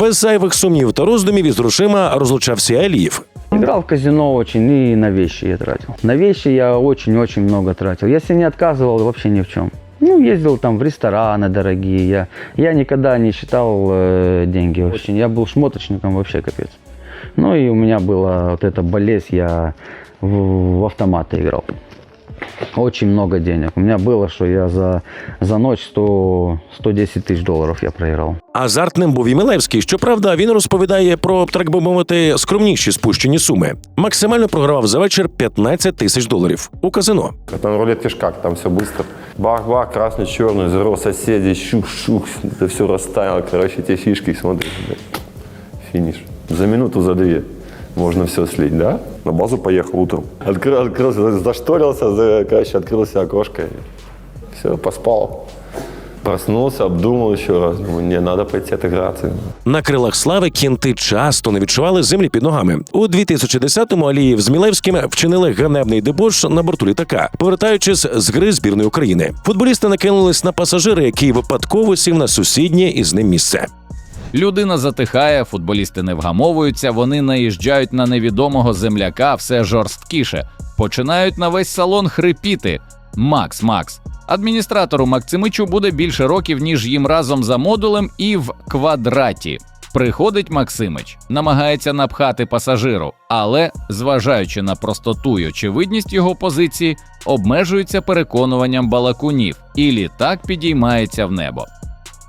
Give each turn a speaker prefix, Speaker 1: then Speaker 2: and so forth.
Speaker 1: Без зайвих сумнів та роздумів із грошима розлучався Алієв.
Speaker 2: Играл в казино очень и на вещи я тратил. На вещи я очень-очень много тратил. Я себе не отказывал вообще ни в чем. Ну, ездил там в рестораны дорогие. Я, я никогда не считал э, деньги очень. Я был шмоточником вообще капец. Ну и у меня была вот эта болезнь, я в, в автоматы играл. Очень много денег. У меня было, что я за, за ночь 100, 110 тысяч долларов я проиграл.
Speaker 1: Азартним був і Милевський. Щоправда, він розповідає про, так би мовити, скромніші спущені суми. Максимально програвав за вечір 15 тисяч доларів у казино.
Speaker 3: Это на рулетке ж как, там все быстро. Бах-бах, красный, черный, зеро, соседи, щух-щух, это все растаяло, короче, эти фишки, смотришь, да. финиш. За минуту, за две можно все слить, да? На базу поехал утром. Открыл, открылся, зашторился, за- короче, открылся окошко. Все, поспал. Проснулся, обдумал еще раз. Думаю, не, надо пойти отыграться.
Speaker 1: На крилах слави кінти часто не відчували землі під ногами. У 2010-му Алієв з Мілевським вчинили ганебний дебош на борту літака, повертаючись з гри збірної України. Футболісти накинулись на пасажира, який випадково сів на сусіднє із ним місце.
Speaker 4: Людина затихає, футболісти не вгамовуються, вони наїжджають на невідомого земляка все жорсткіше, починають на весь салон хрипіти. Макс, Макс. Адміністратору Максимичу буде більше років, ніж їм разом за модулем і в квадраті. Приходить Максимич, намагається напхати пасажиру, але, зважаючи на простоту й очевидність його позиції, обмежується переконуванням балакунів, і літак підіймається в небо.